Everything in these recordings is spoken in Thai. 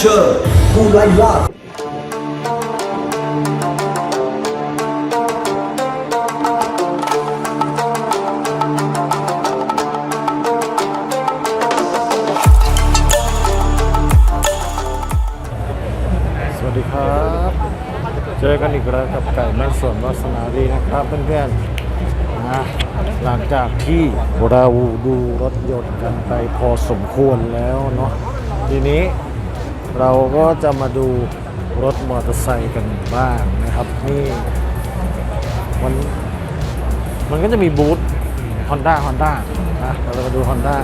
คือ The Dream Catcher ผู้ไล่ล่าสวัสดีครับ เจอกันอีกแล้วกับไก่แม่สวนวาสนาดีนะครับเพื่อนๆนะหลังจากที่เราดูรถยนต์กันไปพอสมควรแล้วเนาะทีนี้ เราก็จะมาดูรถมอเตอร์ไซค์กันบ้างนะครับนี่มันมันก็จะมีบูธ Honda Honda นะเรามาดู Honda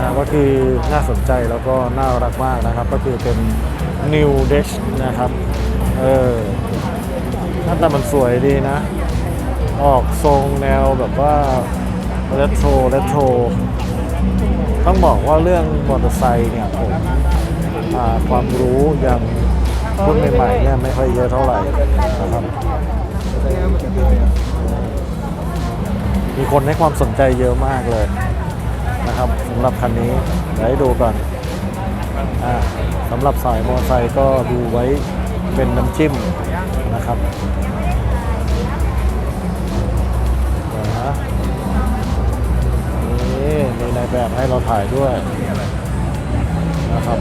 นะก็คือน่าสนใจแล้วก็น่ารักมากนะครับ ก็คือเป็น New Dash นะครับ เออหน้าตามันสวยดีนะ ออกทรงแนวแบบว่าเรโทรเรโทรต้องบอกว่าเรื่องมอเตอร์ไซค์เนี่ยผม ความรู้ยังรุ่นใหม่ๆเนี่ยไม่ค่อยเยอะเท่าไหร่นะครับ มีคนให้ความสนใจเยอะมากเลยนะครับสำหรับคันนี้เดี๋ยวให้ดูก่อนอสำหรับสายมอไซค์ก็ดูไว้เป็นน้ำจิ้มนะครับเดี๋ยวนะนี่มีนายแบบให้เราถ่ายด้วยนะครับ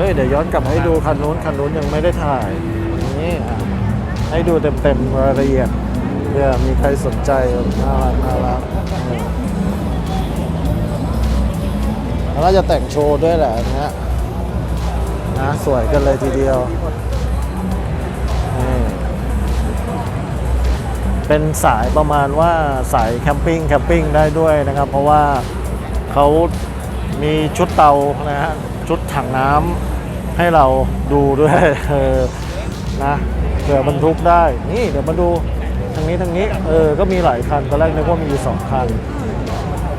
เฮ้ยเดี๋ยวย้อนกลับให้ดูคันนู้นคันนู้นยังไม่ได้ถ่ายนี่อะให้ดูเต็มๆรายละเอียดเพื่อมีใครสนใจน่ารักน่ารักแล้วก็จะแต่งโชว์ด้วยแหละนเนี้ยนะสวยกันเลยทีเดียว เป็นสายประมาณว่าสายแคมปิ้งแคมปิ้งได้ด้วยนะครับ เพราะว่าเขามีชุดเตานะฮะชุดถังน้ำ ให้เราดูด้วยเออนะเผื่อบรรทุกได้ นี่เดี๋ยวมาดูทางนี้ทางนี้เออก็มีหลายคันตอนแรกนึกว่ามีอยู่สองคัน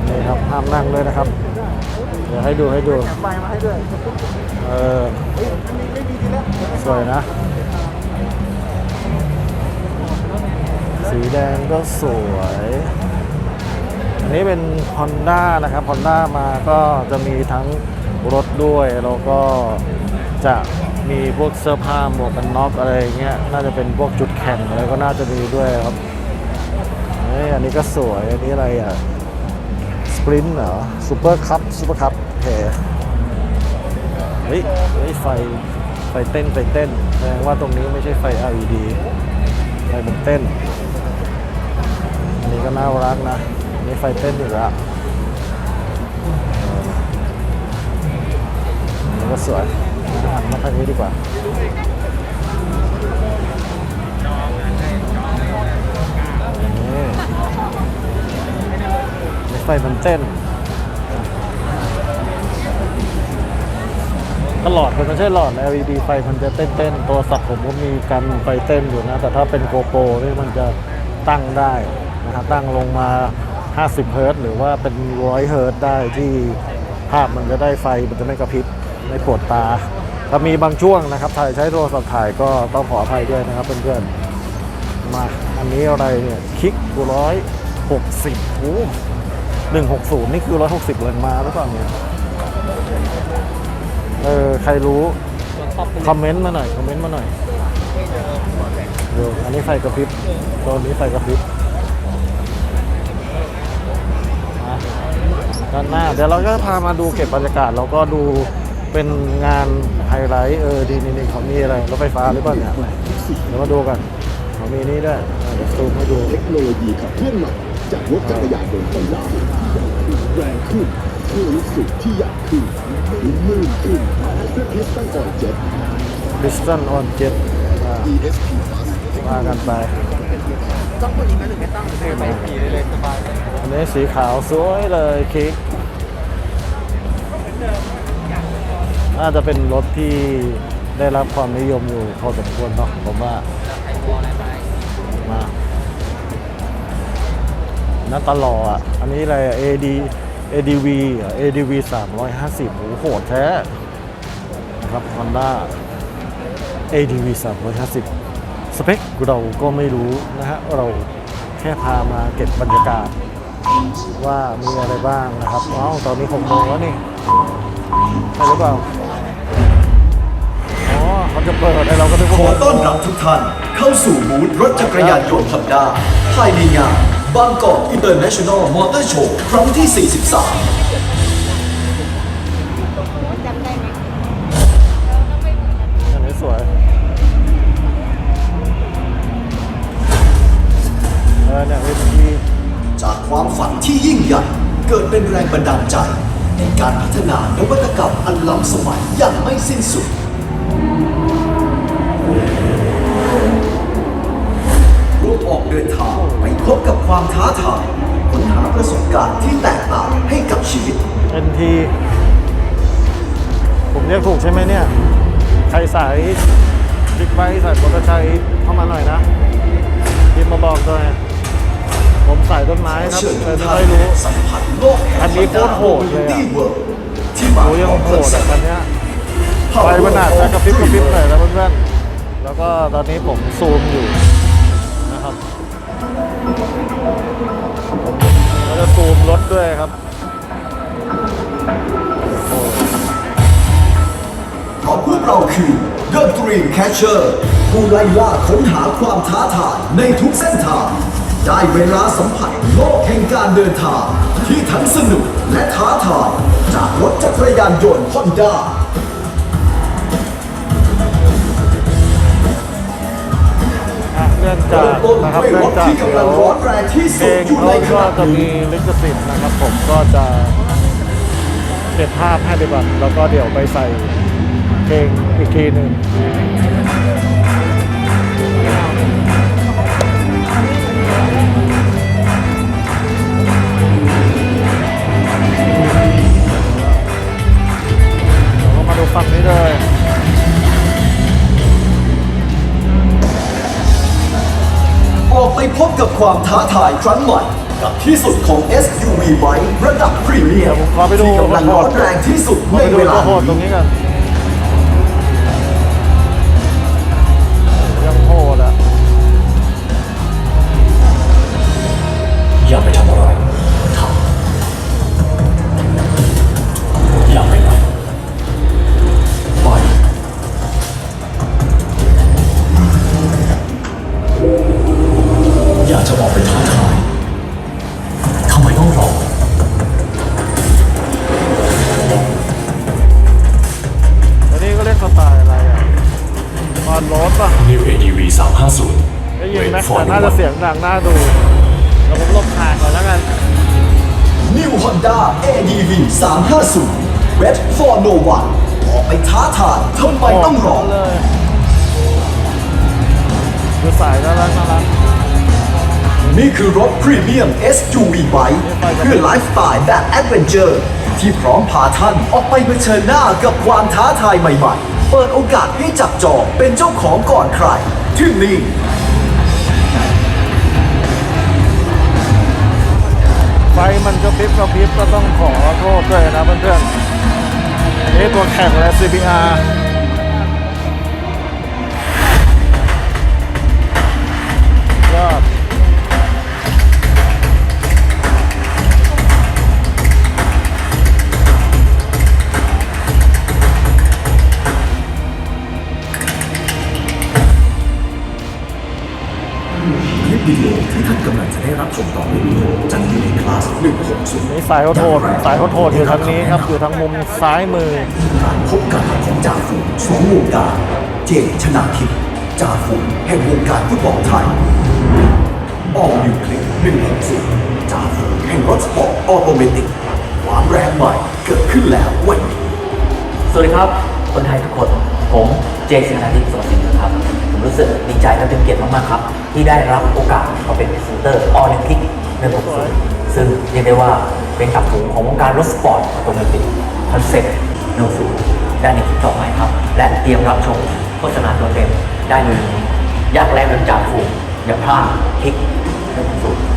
นี่ครับห้ามนั่งด้วยนะครับ เดี๋ยวให้ดูให้ดูไปมาให้ด้วยเออสวยนะ สีแดงก็สวย อันนี้เป็น Honda นะครับ Honda มาก็จะมีทั้งรถด้วยแล้วก็ จะมีพวกเสื้อผ้าหมวกกันน็อกอะไรเงี้ยน่าจะเป็นพวกจุดแข่งอะไรก็น่าจะมีด้วยครับเอ้ยอันนี้ก็สวยอันนี้อะไรอะสปรินต์เหรอซูเปอร์คัพซูเปอร์คัพโอเคเฮ้ยเฮ้ยไฟไฟเต้นไฟเต้นแสดงว่าตรงนี้ไม่ใช่ไฟ LED ไฟมันเต้น อันนี้ก็น่ารักนะนี่ไฟเต้นอีกแล้วนี่ก็สวย มาทางนี้ดีกว่าไฟมันเต้นก็หลอดมันไม่ใช่หลอด LED ไฟมันจะเต้นเต้นๆโทรศัพท์ผมก็มีกันไฟเต้นอยู่นะ แต่ถ้าเป็นโกโปรนี่มันจะตั้งได้นะครับตั้งลงมา 50 เฮิร์ตซ์หรือว่าเป็น 100 เฮิร์ตซ์ได้ที่ภาพมันจะได้ไฟมันจะไม่กระพริบ ไม่ปวดตาถ้ามีบางช่วงนะครับถ่ายใช้โทรศัพท์ถ่ายก็ต้องขออภัยด้วยนะครับเพื่อนๆมาอันนี้อะไรเนี่ยคิกร้อยหกสิบโอ้หนึ่งหกศูนย์นี่คือร้อยหกสิบแรงมาหรือเปล่าเนี่ยเออใครรู้คอมเมนต์มาหน่อยคอมเมนต์มาหน่อยดูอันนี้ไฟกระพริบตัวนี้ไฟกระพริบด้านหน้าเดี๋ยวเราก็พามาดูเก็บบรรยากาศเราก็ดู เป็นงานไฮไลท์เออดีนี่นี่เขามีอะไรรถไฟฟ้าหรือเปล่าเนี่ยเดี๋ยวมาดูกันเขามีนี่ด้วยอะเดี๋ยวซูมให้ดูเทคโนโลยีขับเคลื่อนใหม่จากรถจักรยานยนต์ไฟฟ้าแรงขึ้นเพื่อรู้สึกที่อยากขึ้นลื่นขึ้นด้วยพิสตันออนเจ็ต ดิสตันออนเจ็ต ESP Plus มากันไป ต้องพูดอย่างนั้นหรือไม่ต้องหรือไม่ขี่เลยเลยสบายเลยอันนี้สีขาวสวยเลยคิกน่่าจะเป็นรถที่ได้รับความนิยมอยู่พอสมควรเนาะผมว่ามาหน้าตลออะ อันนี้อะไร AD ADV ADV 350โอ้โหโหดแท้นะครับ Honda ADV 350 สเปคเราก็ไม่รู้นะฮะ เราแค่พามาเก็บบรรยากาศ ว่ามีอะไรบ้างนะครับอ๋อตอนนี้หกโมงแล้วนี่ใช่หรือเปล่า อ๋อเขาจะเปิดให้เราก็นึกขอว่าต้อนรับทุกท่าน เข้าสู่บูธรถจักรยานยนต์ฮอนด้าภายในงานบางกอกอินเตอร์เนชั่นแนลมอเตอร์โชว์ครั้งที่ 43จำได้ไหมอันนี้สวยเออเนี่ยเวทีจากความฝันที่ยิ่งใหญ่ เกิดเป็นแรงบันดาลใจ ในการพัฒนานวัตกรรมอันล้ำสมัยอย่างไม่สิ้นสุด ไบค์สายมอเตอร์ไซค์เข้ามาหน่อยนะพิมพ์มาบอกด้วยผมสายต้นไม้ครับเลยไม่ค่อยรู้สัมผัสโลกแห่งอันนี้โคตรโหดเลยอะที่มาโอ้ยังโหดเซ็อะต์คันเนี้ยไฟมันอาจจะกระพริบกระพริบหน่อยนะเพื่อนๆแล้วก็ตอนนี้ผมซูมอยู่นะครับแล้วจะซูมรถด้วยครับ เพราะพวกเราคือ The Dream Catcher ผู้ไล่ล่าค้นหาความท้าทายในทุกเส้นทาง ได้เวลาสัมผัสโลกแห่งการเดินทาง ที่ทั้งสนุกและท้าทายจากรถจักรยานยนต์ Honda อะเนื่องจากนะครับเนื่องจากเดี๋ยวเพลงเขาก็จะมีลิขสิทธิ์นะครับ ผมก็จะเก็บภาพให้ไปก่อนแล้วก็เดี๋ยวไปใส่ เพลงอีกทีหนึ่งเราก็มาดูฝั่งนี้เลยออกไปพบกับความท้าทายครั้งใหม่ กับที่สุดของ SUV ไว้ระดับพรีเมียเดี๋มยวผมขอไปดูที่กำลังร้อนแรงที่สุดขอในไปดูเวลาตัวโหดตรงนี้ ออนโรดป่ะ New AEV 350 ได้ยินไหม Wait for แต่น่าจะ one เสียงดังน่าดูเดี๋ยวผมลบห่างก่อนแล้วกัน New Honda ADV 350 Red for No One ออกไปท้าทายทำไมต้องรอ เลยดูสายน่ารักน่ารัก นี่คือรถพรีเมียม SUV ไบค์เพื่อไลฟ์สไตล์แบบแอดเวนเจอร์ ที่พร้อมพาท่านออกไปเผชิญหน้ากับความท้าทายใหม่ๆ เปิดโอกาสให้จับจองเป็นเจ้าของก่อนใคร ที่นี่ ไฟมันกระพริบกระพริบก็ต้องขอโทษด้วยนะเพื่อนๆอันนี้ตัวแข่งและ CBR ชมต่อไปนี้จัดอยู่ในคลาส160นี่สายเขาโทษสายเขาโทษอยู่ทางนี้ครับอยู่ทางมุมซ้ายมือ การพบกันของจ่าฝูงสองวงการเจนชนาทิพย์จ่าฝูงแห่งวงการฟุตบอลไทยออกนิวคลิป160จ่าฝูงแห่งรถสปอร์ตออโตเมติกความแรงใหม่เกิดขึ้นแล้ววันนี้สวัสดีครับ คนไทยทุกคน ผมเจสินาทิพย์สวัสดิ์นะครับผม รู้สึกดีใจและเป็นเกียรติมากๆครับ ที่ได้รับโอกาสมาเป็นพรีเซนเตอร์ออลิมปิกในผมซึ่งเรียกได้ว่าเป็นกับฝูงของวงการรถสปอร์ตออโตเมติคอนเซ็ปต์โนฟูได้ในคลิปต่อไปครับ และเตรียมรับชมโฆษณาตัวเต็มได้เลยวันนี้ยากแรงเป็นจากฝูงอย่าพลาดคลิกในผมสูนะค